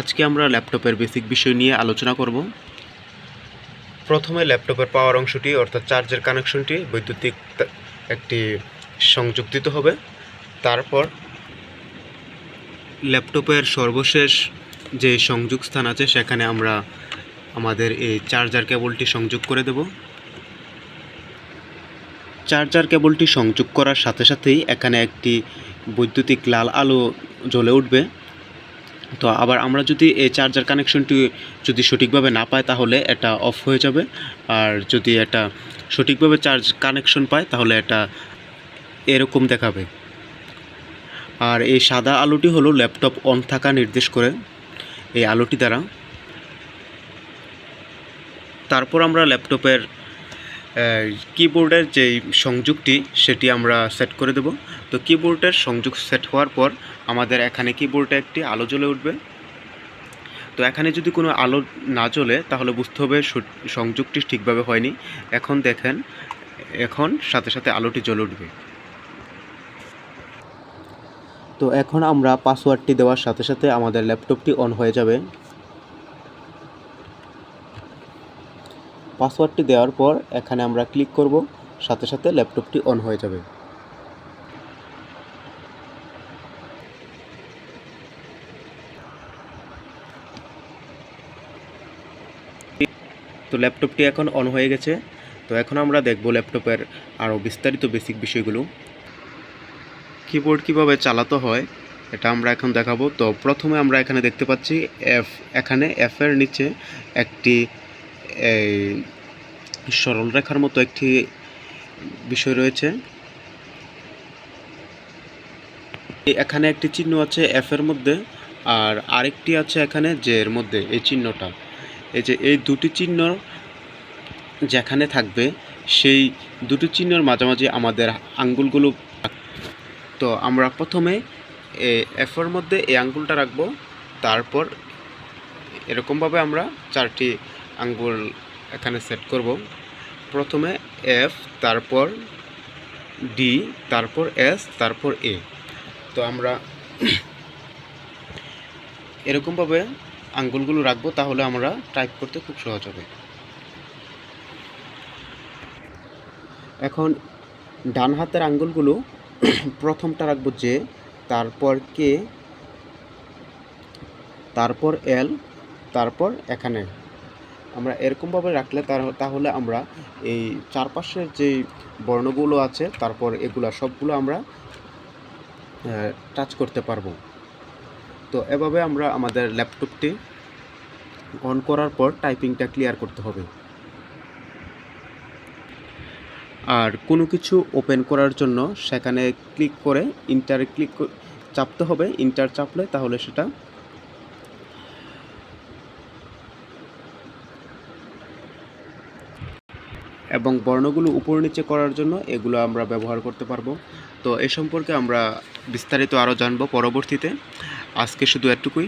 আজকে আমরা ল্যাপটপের বেসিক বিষয় নিয়ে আলোচনা করব। প্রথমে ল্যাপটপের পাওয়ার অংশটি, অর্থাৎ চার্জের কানেকশনটি, বৈদ্যুতিক একটি সংযোগ দিতে হবে। তারপর ল্যাপটপের সর্বশেষ যে সংযোগ স্থান আছে, সেখানে আমরা আমাদের এই চার্জার কেবলটি সংযোগ করে দেব। চার্জার কেবলটি সংযোগ করার সাথে সাথেই এখানে একটি বৈদ্যুতিক লাল আলো জ্বলে উঠবে। তো আবার আমরা যদি এই চার্জার কানেকশনটি যদি সঠিকভাবে না পাই তাহলে এটা অফ হয়ে যাবে। আর যদি এটা সঠিকভাবে চার্জ কানেকশন পায়, তাহলে এটা এরকম দেখাবে। আর এই সাদা আলোটি হলো ল্যাপটপ অন থাকা নির্দেশ করে, এই আলোটি দ্বারা। তারপর আমরা ল্যাপটপের কিবোর্ডের যে সংযোগটি সেটি আমরা সেট করে দেব। তো কিবোর্ডের সংযোগ সেট হওয়ার পর আমাদের এখানে কিবোর্ডে একটি আলো জ্বলে উঠবে। তো এখানে যদি কোনো আলো না জ্বলে, তাহলে বুঝতে হবে সংযোগটি ঠিকভাবে হয়নি। এখন দেখেন, এখন সাথে সাথে আলোটি জ্বলে উঠবে। তো এখন আমরা পাসওয়ার্ডটি দেওয়ার সাথে সাথে আমাদের ল্যাপটপটি অন হয়ে যাবে। পাসওয়ার্ডটি দেওয়ার পর এখানে আমরা ক্লিক করব, সাথে সাথে ল্যাপটপটি অন হয়ে যাবে। তো ল্যাপটপটি এখন অন হয়ে গেছে। তো এখন আমরা দেখব ল্যাপটপের আরও বিস্তারিত বেসিক বিষয়গুলো। কিবোর্ড কীভাবে চালাতে হয়, এটা আমরা এখন দেখাবো। তো প্রথমে আমরা এখানে দেখতে পাচ্ছি এফ এখানে এফের নিচে একটি সরল রেখার মতো একটি বিষয় রয়েছে। এখানে একটি চিহ্ন আছে এফের মধ্যে, আর আরেকটি আছে এখানে জে এর মধ্যে, এই চিহ্নটা। এই যে এই দুটি চিহ্ন যেখানে থাকবে, সেই দুটি চিহ্নর মাঝামাঝি আমাদের আঙ্গুলগুলো তো আমরা প্রথমে এফের মধ্যে এই আঙ্গুলটা রাখব, তারপর এরকমভাবে আমরা চারটি আঙ্গুল এখানে সেট করব। প্রথমে এফ, তারপর ডি, তারপর এস, তারপর এ। তো আমরা এরকমভাবে আঙ্গুলগুলো রাখব, তাহলে আমরা টাইপ করতে খুব সহজ হবে। এখন ডান হাতের আঙ্গুলগুলো প্রথমটা রাখব জে তারপর কে, তারপর এল, তারপর এখানে। আমরা এরকমভাবে রাখলে তাহলে আমরা এই চারপাশের যে বর্ণগুলো আছে, তারপর এগুলা সবগুলো আমরা টাচ করতে পারব। তো এভাবে আমরা আমাদের ল্যাপটপটি অন করার পর টাইপিংটা ক্লিয়ার করতে হবে। আর কোনো কিছু ওপেন করার জন্য সেখানে ক্লিক করে ইন্টারে ক্লিক চাপতে হবে। ইন্টার চাপলে তাহলে সেটা এবং বর্ণগুলো উপর নিচে করার জন্য এগুলো আমরা ব্যবহার করতে পারব। তো এ সম্পর্কে আমরা বিস্তারিত আরও জানব পরবর্তীতে। আজকে শুধু এটুকুই।